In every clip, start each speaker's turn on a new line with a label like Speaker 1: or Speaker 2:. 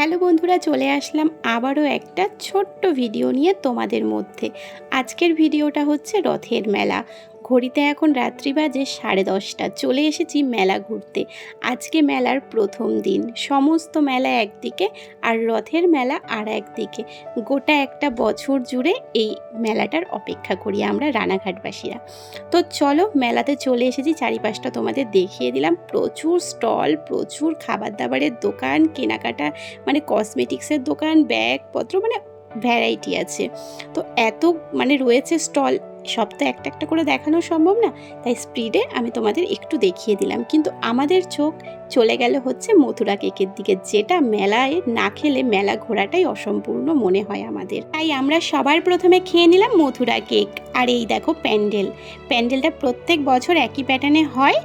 Speaker 1: Hello বন্ধুরা, চলে আসলাম আবারও একটা ছোট্ট ভিডিও নিয়ে তোমাদের মধ্যে। আজকের ভিডিওটা হচ্ছে রথের মেলা। ঘড়িতে এখন রাত্রি বাজে সাড়ে দশটা। চলে এসেছি মেলা ঘুরতে। আজকে মেলার প্রথম দিন। সমস্ত মেলা একদিকে আর রথের মেলা আর একদিকে। গোটা একটা বছর জুড়ে এই মেলাটার অপেক্ষা করি আমরা রানাঘাটবাসীরা। তো চলো, মেলাতে চলে এসেছি। চারিপাশটা তোমাদের দেখিয়ে দিলাম। প্রচুর স্টল, প্রচুর খাবার দাবারের দোকান, কেনাকাটা মানে কসমেটিক্সের দোকান, ব্যাগপত্র মানে ভ্যারাইটি আছে। তো এত মানে রয়েছে স্টল সব তো একটা একটা করে দেখানো সম্ভব না, তাই স্পিডে আমি তোমাদের একটু দেখিয়ে দিলাম। কিন্তু আমাদের চোখ চলে গেল হচ্ছে মথুরা কেকের দিকে, যেটা মেলায় না খেলে মেলা ঘোরাটাই অসম্পূর্ণ মনে হয় আমাদের। তাই আমরা সবার প্রথমে খেয়ে নিলাম মথুরা কেক। আর এই দেখো প্যান্ডেল। প্যান্ডেলটা প্রত্যেক বছর একই প্যাটার্নে হয়,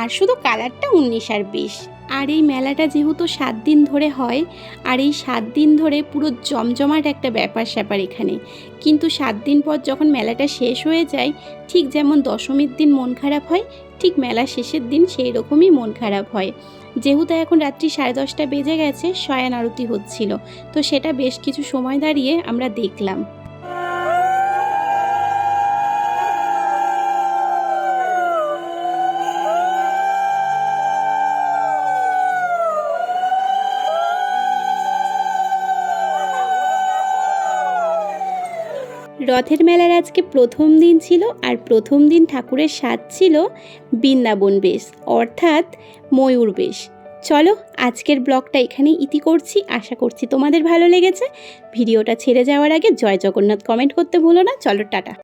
Speaker 1: আর শুধু কালারটা উনিশ আর বিশ। আর এই মেলাটা যেহেতু সাত দিন ধরে হয়, আর এই সাত দিন ধরে পুরো জমজমাট একটা ব্যাপার স্যাপার এখানে। কিন্তু সাত দিন পর যখন মেলাটা শেষ হয়ে যায়, ঠিক যেমন দশমীর দিন মন খারাপ হয়, ঠিক মেলা শেষের দিন সেই রকমই মন খারাপ হয়। যেহেতু এখন রাত্রি সাড়ে দশটা বেজে গেছে শয়ান আরতি হচ্ছিল। তো সেটা বেশ কিছু সময় দাঁড়িয়ে আমরা দেখলাম। রথের মেলার আজকে প্রথম দিন ছিল আর প্রথম দিন ঠাকুরের স্বাদ ছিল বৃন্দাবন বেশ, অর্থাৎ ময়ূর বেশ। চলো, আজকের ব্লগটা এখানে ইতি করছি। আশা করছি তোমাদের ভালো লেগেছে। ভিডিওটা ছেড়ে যাওয়ার আগে জয় জগন্নাথ কমেন্ট করতে ভুলো না। চলো, টাটা।